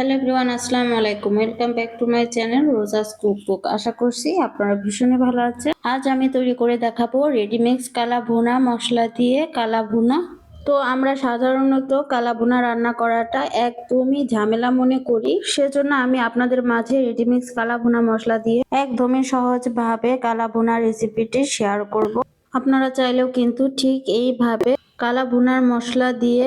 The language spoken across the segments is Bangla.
হ্যালো এভরিওয়ান, আসসালামু আলাইকুম। Welcome back to my channel Roza's cookbook আশা করছি আপনারা ভীষণই ভালো আছেন। আজ আমি তৈরি করে দেখাবো রেডিমিক্স কালা ভুনা মশলা দিয়ে কালা ভুনা। তো আমরা সাধারণত কালা ভুনা রান্না করাটা একদমই ঝামেলা মনে করি। সেজন্য আমি আপনাদের মাঝে রেডিমিক্স কালা ভুনা মশলা দিয়ে একদমই সহজভাবে কালা ভুনা রেসিপিটি শেয়ার করব। আপনারা চাইলেও কিন্তু ঠিক এইভাবে কালা ভুনার মশলা দিয়ে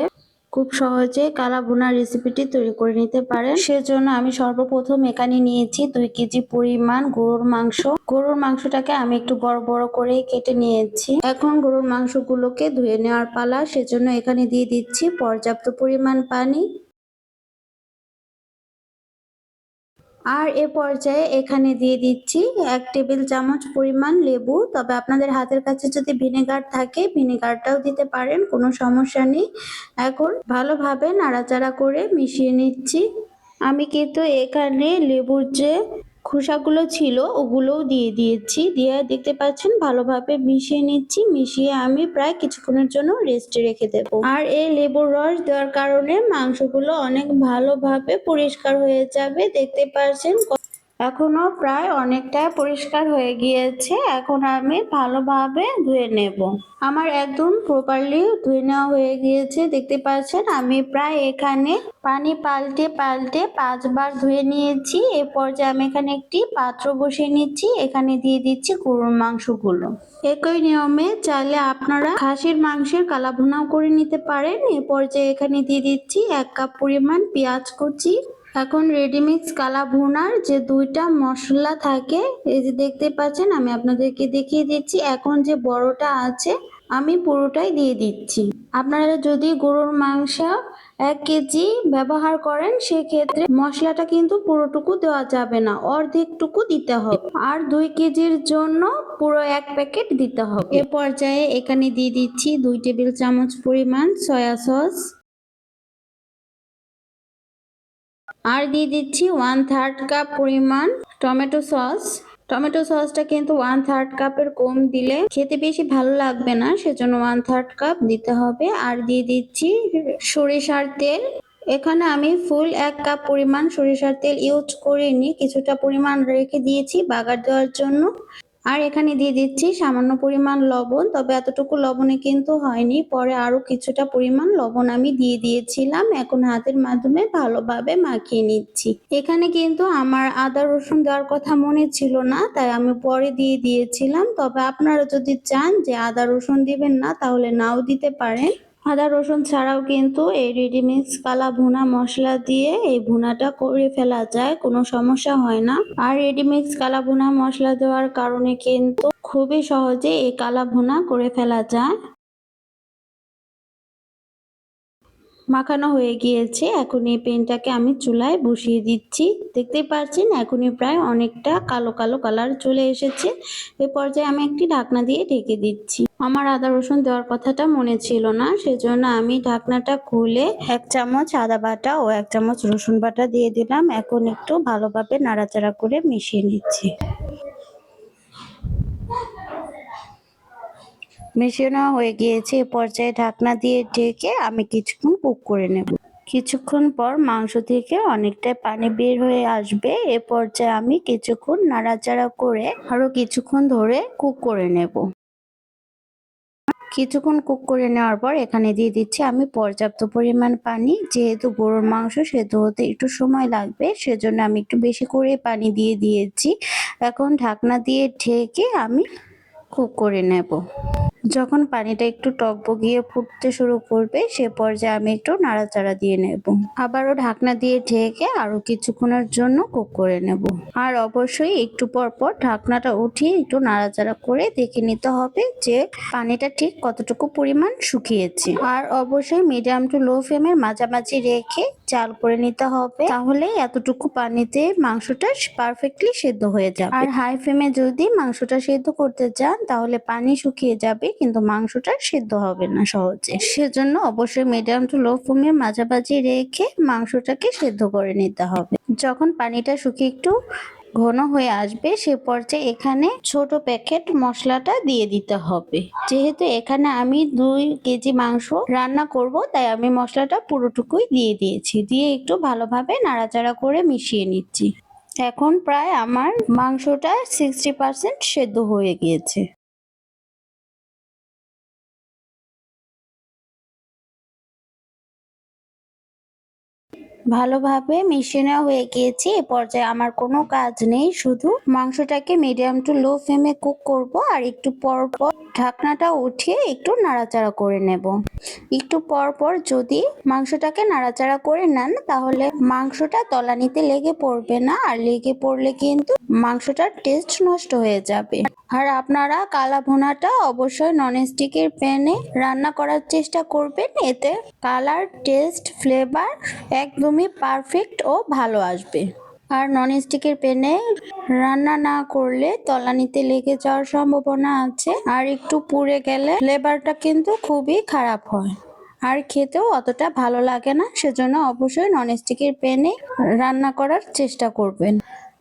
খুব সহজে কালা বোনা রেসিপিটি তৈরি করে নিতে পারেন। সেজন্য আমি সর্বপ্রথম এখানে নিয়েছি দুই কেজি পরিমাণ গরুর মাংস। গরুর মাংসটাকে আমি একটু বড় বড় করে কেটে নিয়েছি। এখন গরুর মাংসগুলোকে ধুয়ে নেওয়ার পালা, সেজন্য এখানে দিয়ে দিচ্ছি পর্যাপ্ত পরিমাণ পানি। আর এ পর্যায়ে এখানে দিয়ে দিচ্ছি এক টেবিল চামচ পরিমাণ লেবু। তবে আপনাদের হাতের কাছে যদি ভিনেগার থাকে, ভিনেগারটাও দিতে পারেন, কোনো সমস্যা নেই। এখন ভালোভাবে নাড়াচাড়া করে মিশিয়ে নিচ্ছি। আমি কিন্তু এখানে লেবুর যে খোসাগুলো ছিল, ওগুলোও দিয়ে দিয়েছি। দিয়ে দেখতে পাচ্ছেন, ভালোভাবে মিশিয়ে নিচ্ছি। মিশিয়ে আমি প্রায় কিছুক্ষণের জন্য রেস্টে রেখে দেব। আর এই লেবুর রস দেওয়ার কারণে মাংসগুলো অনেক ভালোভাবে পরিষ্কার হয়ে যাবে। দেখতে পাচ্ছেন এখনও প্রায় অনেকটা পরিষ্কার হয়ে গিয়েছে। এখন আমি ভালোভাবে ধুয়ে নেব। আমার একদম প্রপারলি ধুয়ে নেওয়া হয়ে গিয়েছে। দেখতে পাচ্ছেন, আমি প্রায় এখানে পানি পাল্টে পাল্টে পাঁচবার ধুয়ে নিয়েছি। এরপর যে আমি এখানে একটি পাত্র বসিয়ে নিচ্ছি। এখানে দিয়ে দিচ্ছি গরুর মাংসগুলো। একই নিয়মে চাইলে আপনারা খাসির মাংসের কালা ভুনাও করে নিতে পারেন। এরপর যে এখানে দিয়ে দিচ্ছি এক কাপ পরিমাণ পেঁয়াজ কুচি। এখন রেডিমিক্স কালা ভুনার যে দুইটা মশলা থাকে, এই যে দেখতে পাচ্ছেন, আমি আপনাদেরকে দেখিয়ে দিচ্ছি। এখন যে বড়টা আছে, আমি পুরোটাই দিয়ে দিচ্ছি। আপনারা যদি গরুর মাংস এক কেজি ব্যবহার করেন, সেক্ষেত্রে মশলাটা কিন্তু পুরোটুকু দেওয়া যাবে না। অর্ধেকটুকু দিতে হবে। আর দুই কেজির জন্য পুরো এক প্যাকেট দিতে হবে। এ পর্যায়ে এখানে দিয়ে দিচ্ছি দুই টেবিল চামচ পরিমাণ সয়া সস। আর দিয়ে দিচ্ছি ওয়ান থার্ড কাপ পরিমাণ টমেটো সস টমেটো সসটা কিন্তু ওয়ান থার্ড কাপের কম দিলে খেতে বেশি ভালো লাগবে না, সেজন্য ওয়ান থার্ড কাপ দিতে হবে। আর দিয়ে দিচ্ছি সরিষার তেল। এখানে আমি ফুল এক কাপ পরিমাণ সরিষার তেল ইউজ করিনি, কিছুটা পরিমাণ রেখে দিয়েছি বাগার দেওয়ার জন্য। আর এখানে দিয়ে দিচ্ছি সামান্য পরিমাণ লবণ, তবে এতটুকু লবণে কিন্তু হয়নি। পরে আরও কিছুটা পরিমাণ লবণ আমি দিয়ে দিয়েছিলাম। এখন হাতের মাধ্যমে ভালোভাবে মাখিয়ে নিচ্ছি। এখানে কিন্তু আমার আদা, রসুন দেওয়ার কথা মনে ছিল না, তাই আমি পরে দিয়ে দিয়েছিলাম। তবে আপনারা যদি চান যে আদা, রসুন দিবেন না, তাহলে নাও দিতে পারেন। আদা, রসুন ছাড়াও কিন্তু এই রেডিমিক্স কালা ভুনা মশলা দিয়ে এই ভুনাটা করে ফেলা যায়, কোনো সমস্যা হয় না। আর রেডিমিক্স কালা ভুনা মশলা দেওয়ার কারণে কিন্তু খুবই সহজে এই কালা ভুনা করে ফেলা যায়। মাখানো হয়ে গিয়েছে। এখন এই পেনটাকে আমি চুলায় বসিয়ে দিচ্ছি। দেখতেই পাচ্ছেন এখনই প্রায় অনেকটা কালো কালো কালার চলে এসেছে। এ পর্যায়ে আমি একটি ঢাকনা দিয়ে ঢেকে দিচ্ছি। আমার আদা রসুন দেওয়ার কথাটা মনে ছিল না, সেজন্য আমি ঢাকনাটা খুলে এক চামচ আদা বাটা ও এক চামচ রসুন বাটা দিয়ে দিলাম। এখন একটু ভালোভাবে নাড়াচাড়া করে মিশিয়ে নিচ্ছি। মিশিয়ে নেওয়া হয়ে গিয়েছে। এ পর্যায়ে ঢাকনা দিয়ে ঢেকে আমি কিছুক্ষণ কুক করে নেব। কিছুক্ষণ পর মাংস থেকে অনেকটাই পানি বের হয়ে আসবে। এ পর্যায়ে আমি কিছুক্ষণ নাড়াচাড়া করে আরও কিছুক্ষণ ধরে কুক করে নেব। কিছুক্ষণ কুক করে নেওয়ার পর এখানে দিয়ে দিচ্ছি আমি পর্যাপ্ত পরিমাণ পানি। যেহেতু গরুর মাংস সেদ্ধ হতে একটু সময় লাগবে, সেজন্য আমি একটু বেশি করে পানি দিয়ে দিয়েছি। এখন ঢাকনা দিয়ে ঢেকে আমি কুক করে নেব। যখন পানিটা একটু টকবগিয়ে ফুটতে শুরু করবে, সে পর্যায়ে আমি একটু নাড়াচাড়া দিয়ে নেব। আবারও ঢাকনা দিয়ে ঢেকে আরও কিছুক্ষণের জন্য কুক করে নেব। আর অবশ্যই একটু পর পর ঢাকনাটা উঠিয়ে একটু নাড়াচাড়া করে দেখে নিতে হবে যে পানিটা ঠিক কতটুকু পরিমাণ শুকিয়েছে। আর অবশ্যই মিডিয়াম টু লো ফ্লেমের মাঝামাঝি রেখে চাল করে নিতে হবে। তাহলে এতটুকু পানিতে মাংসটা পারফেক্টলি সেদ্ধ হয়ে যাবে। আর হাই ফ্লেমে যদি মাংসটা সেদ্ধ করতে চান, তাহলে পানি শুকিয়ে যাবে, কিন্তু মাংসটা সেদ্ধ হবে না সহজে। সেজন্য অবশ্যই মিডিয়াম টু লো ফ্লেমে মাঝামাঝি রেখে মাংসটাকে সেদ্ধ করে নিতে হবে। যখন পানিটা শুকিয়ে একটু ঘন হয়ে আসবে, সে পর্যায়ে এখানে ছোট প্যাকেট মশলাটা দিয়ে দিতে হবে। যেহেতু এখানে আমি দুই কেজি মাংস রান্না করব, তাই আমি মশলাটা পুরোটুকুই দিয়ে দিয়েছি। দিয়ে একটু ভালোভাবে নাড়াচাড়া করে মিশিয়ে নিচ্ছি। এখন প্রায় আমার মাংসটা সিক্সটি পার্সেন্ট সেদ্ধ হয়ে গিয়েছে। ভালোভাবে মিশিয়ে হয়ে গিয়েছে, এ পর্যায়ে আমার কোনো কাজ নেই। শুধু মাংসটাকে মিডিয়াম টু লো ফ্লেমে কুক করব আর একটু পর পর ঢাকনাটা উঠিয়ে একটু নাড়াচাড়া করে নেব। একটু পর পর যদি মাংসটাকে নাড়াচাড়া করে নেন, তাহলে মাংসটা তলানিতে লেগে পড়বে না আর লেগে পড়লে কিন্তু মাংসটার টেস্ট নষ্ট হয়ে যাবে। আর আপনারা কালা ভুনাটা অবশ্যই ননস্টিকের প্যানে রান্না করার চেষ্টা করবেন, এতে কালার টেস্ট ফ্লেভার একদমই পারফেক্ট ও ভালো আসবে। আর ননস্টিকের প্যানে রান্না না করলে তলানিতে লেগে যাওয়ার সম্ভাবনা আছে। আর একটু পুড়ে গেলে ফ্লেভারটা কিন্তু খুবই খারাপ হয়। আর খেতেও অতটা ভালো লাগে না, সেজন্য অবশ্যই ননস্টিকের প্যানে রান্না করার চেষ্টা করবেন।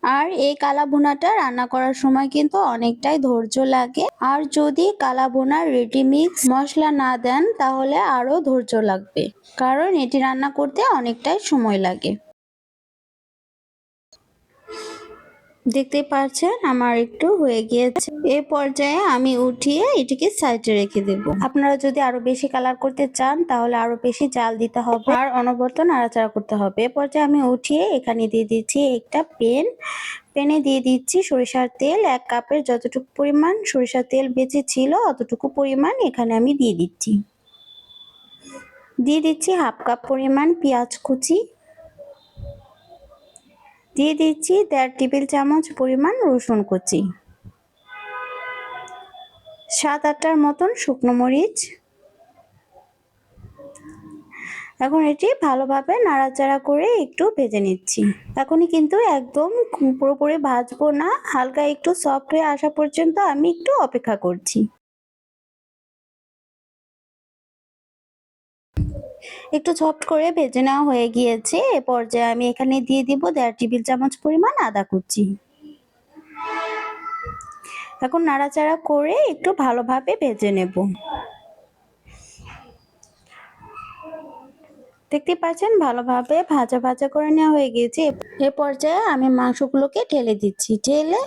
আর এই কালা ভুনাটা রান্না করার সময় কিন্তু অনেকটাই ধৈর্য লাগে। আর যদি কালা ভুনার রেডিমিক্স মশলা না দেন, তাহলে আরও ধৈর্য লাগবে। কারণ এটি রান্না করতে অনেকটাই সময় লাগে। দেখতে পাচ্ছেন আমার একটু হয়ে গিয়েছে। এ পর্যায়ে আমি উঠিয়ে এটিকে সাইডে রেখে দেব। আপনারা যদি আরও বেশি কালার করতে চান, তাহলে আরও বেশি জাল দিতে হবে আর অনবরত নাড়াচাড়া করতে হবে। এ পর্যায়ে আমি উঠিয়ে এখানে দিয়ে দিচ্ছি একটা পেন। পেনে দিয়ে দিচ্ছি সরিষার তেল। এক কাপের যতটুকু পরিমাণ সরিষার তেল বেঁচে ছিল, অতটুকু পরিমাণ এখানে আমি দিয়ে দিচ্ছি। দিয়ে দিচ্ছি হাফ কাপ পরিমাণ পেঁয়াজ কুচি। দিয়ে দিচ্ছি দেড় টেবিল চামচ পরিমাণ রসুন কুচি। সাত আটটার মতন শুকনো মরিচ। এখন এটি ভালোভাবে নাড়াচাড়া করে একটু ভেজে নিচ্ছি। এখনই কিন্তু একদম পুরোপুরি ভাজবো না, হালকা একটু সফট হয়ে আসা পর্যন্ত আমি একটু অপেক্ষা করছি। একটু সফট করে ভেজে নেওয়া হয়ে গিয়েছে। এ পর্যায়ে আমি এখানে দিয়ে দিব দেড় টেবিল চামচ পরিমাণ আদা কুচি। এখন নাড়াচাড়া করে একটু ভালোভাবে ভেজে নেব। দেখতে পাচ্ছেন ভালোভাবে ভাজা ভাজা করে নেওয়া হয়ে গিয়েছে। এ পর্যায়ে আমি মাংসগুলোকে ঢেলে দিচ্ছি। ঢেলে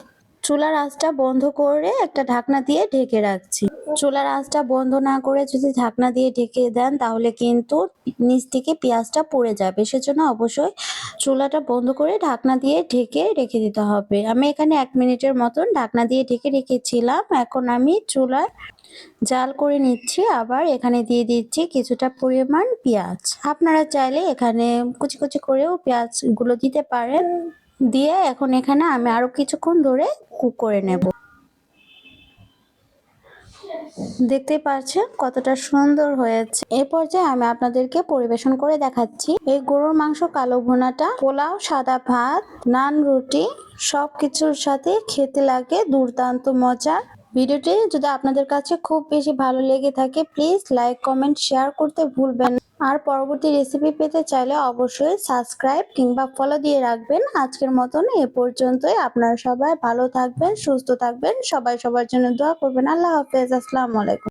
চুলার আঁচটা বন্ধ করে একটা ঢাকনা দিয়ে ঢেকে রাখছি। চুলার আঁচটা বন্ধ না করে যদি ঢাকনা দিয়ে ঢেকে দেন, তাহলে কিন্তু নিচ থেকে পেঁয়াজটা পড়ে যাবে। সেজন্য অবশ্যই চুলাটা বন্ধ করে ঢাকনা দিয়ে ঢেকে রেখে দিতে হবে। আমি এখানে এক মিনিটের মতন ঢাকনা দিয়ে ঢেকে রেখেছিলাম। এখন আমি চুলার জাল করে নিচ্ছি। আবার এখানে দিয়ে দিচ্ছি কিছুটা পরিমাণ পেঁয়াজ। আপনারা চাইলে এখানে কুচি কুচি করেও পেঁয়াজগুলো দিতে পারেন। দিয়ে এখন এখানে আমি আরও কিছুক্ষণ ধরে কুক করে নেব। দেখতে পাচ্ছেন কতটা সুন্দর হয়েছে। এই পর্যায়ে আমি আপনাদেরকে পরিবেশন করে দেখাচ্ছি, এই গরুর মাংস কালো ভুনাটা, পোলাও, সাদা ভাত, নান, রুটি সব কিছুর সাথে খেতে লাগে দুর্দান্ত মজা। ভিডিওটি যদি আপনাদের কাছে খুব বেশি ভালো লেগে থাকে প্লিজ লাইক কমেন্ট শেয়ার করতে ভুলবেন। আর পরবর্তী রেসিপি পেতে চাইলে অবশ্যই সাবস্ক্রাইব কিংবা ফলো দিয়ে রাখবেন। আজকের মতন এ পর্যন্তই। আপনারা সবাই ভালো থাকবেন, সুস্থ থাকবেন। সবাই সবার জন্য দোয়া করবেন। আল্লাহ হাফেজ। আসসালামু আলাইকুম।